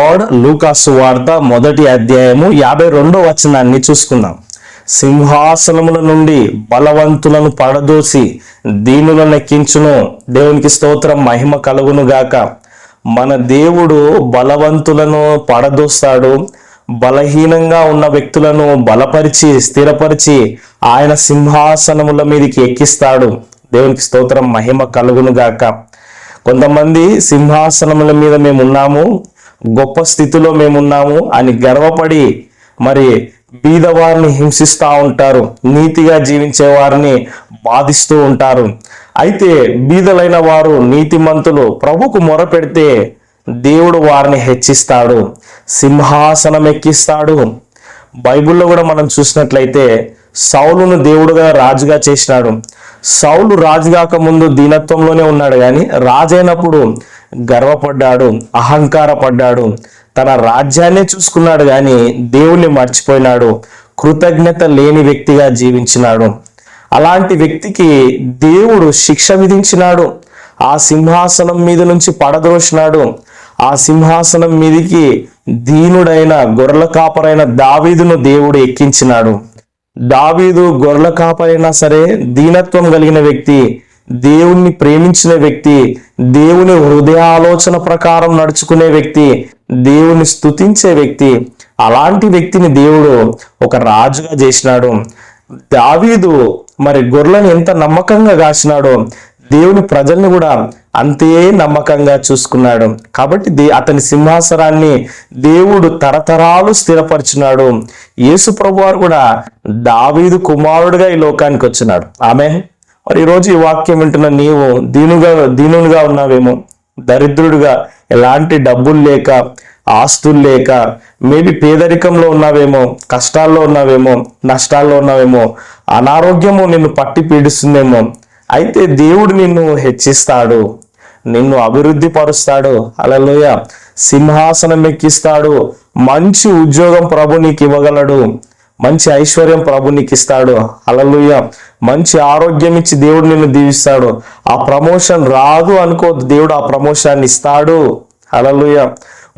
God లూకాసు వార్త మొదటి అధ్యాయము యాభై రెండో వచనాన్ని చూసుకుందాం. సింహాసనముల నుండి బలవంతులను పడదోసి దీనులను ఎక్కించును దేవునికి స్తోత్రం మహిమ కలుగును గాక. మన దేవుడు బలవంతులను పడదోస్తాడు. బలహీనంగా ఉన్న వ్యక్తులను బలపరిచి స్థిరపరిచి ఆయన సింహాసనముల మీదకి ఎక్కిస్తాడు. దేవునికి స్తోత్రం మహిమ కలుగును గాక. కొంతమంది సింహాసనముల మీద మేము ఉన్నాము గొప్ప స్థితిలో మేమున్నాము అని గర్వపడి మరి బీదవారిని హింసిస్తూ ఉంటారు నీతిగా జీవించే వారిని బాధిస్తూ ఉంటారు. అయితే బీదలైన వారు నీతిమంతులు ప్రభుకు మొరపెడితే దేవుడు వారిని హెచ్చిస్తాడు సింహాసనం ఎక్కిస్తాడు బైబిల్లో కూడా మనం చూసినట్లయితే సౌలును దేవుడుగా రాజుగా చేసినాడు. సౌలు రాజు ముందు దీనత్వంలోనే ఉన్నాడు కానీ రాజైనప్పుడు గర్వపడ్డాడు అహంకారపడ్డాడు. తన రాజ్యాన్నే చూసుకున్నాడు కానీ దేవుణ్ణి మర్చిపోయినాడు. కృతజ్ఞత లేని వ్యక్తిగా జీవించినాడు. అలాంటి వ్యక్తికి దేవుడు శిక్ష విధించినాడు. ఆ సింహాసనం మీద నుంచి పడద్రోసినాడు. ఆ సింహాసనం మీదికి దీనుడైన గొర్రెల కాపరైన దావీదును దేవుడు ఎక్కించినాడు. దావీదు గొర్రెల కాపరైనా సరే దీనత్వం కలిగిన వ్యక్తి. దేవుణ్ణి ప్రేమించిన వ్యక్తి దేవుని హృదయ ఆలోచన ప్రకారం నడుచుకునే వ్యక్తి దేవుని స్థుతించే వ్యక్తి అలాంటి వ్యక్తిని దేవుడు ఒక రాజుగా చేసినాడు. దావీదు మరి గొర్రెలను ఎంత నమ్మకంగా కాసినాడో దేవుని ప్రజల్ని కూడా అంతే నమ్మకంగా చూసుకున్నాడు. కాబట్టి దే అతని సింహాసనాన్ని దేవుడు తరతరాలు స్థిరపరిచినాడు. యేసు ప్రభు వారు కూడా దావీదు కుమారుడుగా ఈ లోకానికి వచ్చినాడు. ఆమె మరి ఈరోజు ఈ వాక్యం వింటున్న నీవు దీనుగా దీనునిగా ఉన్నావేమో దరిద్రుడిగా ఎలాంటి డబ్బులు లేక ఆస్తులు లేక మేబీ పేదరికంలో ఉన్నావేమో కష్టాల్లో ఉన్నావేమో నష్టాల్లో ఉన్నావేమో అనారోగ్యము నిన్ను పట్టి పీడిస్తుందేమో అయితే దేవుడు నిన్ను హెచ్చిస్తాడు నిన్ను అభివృద్ధి పరుస్తాడు అలలోయ సింహాసనం ఎక్కిస్తాడు మంచి ఉద్యోగం ప్రభు నీకు ఇవ్వగలడు మంచి ఐశ్వర్యం ప్రభు నీకు ఇస్తాడు అలలుయ మంచి ఆరోగ్యం ఇచ్చి దేవుడు నిన్ను దీవిస్తాడు. ఆ ప్రమోషన్ రాదు అనుకో దేవుడు ఆ ప్రమోషన్ని ఇస్తాడు. అలలుయ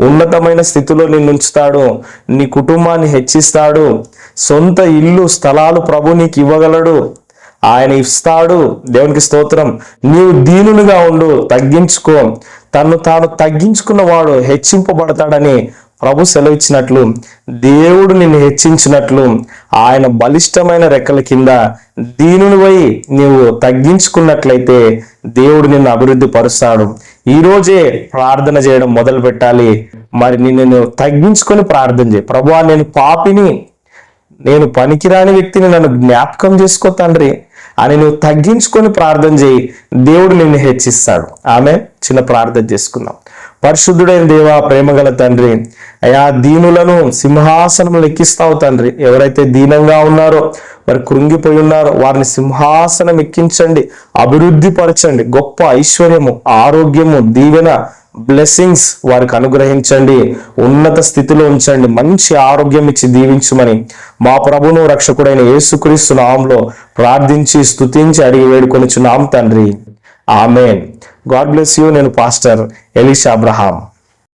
ఉన్నతమైన స్థితిలో నిన్ను ఉంచుతాడు నీ కుటుంబాన్ని హెచ్చిస్తాడు. సొంత ఇల్లు స్థలాలు ప్రభు నీకు ఇవ్వగలడు ఆయన ఇస్తాడు. దేవునికి స్తోత్రం. నీవు దీనునిగా ఉండు. తగ్గించుకో. తను తాను తగ్గించుకున్న వాడు హెచ్చింపబడతాడని ప్రభు సెలవిచ్చినట్లు దేవుడు నిన్ను హెచ్చించినట్లు ఆయన బలిష్టమైన రెక్కల కింద దీనునివై నీవు తగ్గించుకున్నట్లయితే దేవుడు నిన్ను అభివృద్ధి పరుస్తాడు. ఈరోజే ప్రార్థన చేయడం మొదలు పెట్టాలి. మరి నిన్ను తగ్గించుకొని ప్రార్థన చేయి. ప్రభు నేను పాపిని నేను పనికిరాని వ్యక్తిని నన్ను జ్ఞాపకం చేసుకో తండ్రి అని నువ్వు తగ్గించుకొని ప్రార్థన చేయి. దేవుడు నిన్ను హెచ్చిస్తాడు. ఆమె చిన్న ప్రార్థన చేసుకుందాం. పరిశుద్ధుడైన దేవా ప్రేమగల తండ్రి అయా దీనులను సింహాసనం ఎక్కిస్తావు తండ్రి. ఎవరైతే దీనంగా ఉన్నారో వారు కృంగిపోయి ఉన్నారో వారిని సింహాసనం ఎక్కించండి. అభివృద్ధి పరచండి. గొప్ప ఐశ్వర్యము ఆరోగ్యము దీవెన బ్లెస్సింగ్స్ వారికి అనుగ్రహించండి. ఉన్నత స్థితిలో ఉంచండి. మంచి ఆరోగ్యం ఇచ్చి దీవించమని మా ప్రభును రక్షకుడైన యేసుక్రీస్తు నామంలో ప్రార్థించి స్తుతించి అడిగి వేడుకొనిచున్నాం తండ్రి. ఆమెన్. God bless you. నేను పాస్టర్ ఎలీషా అబ్రహాం.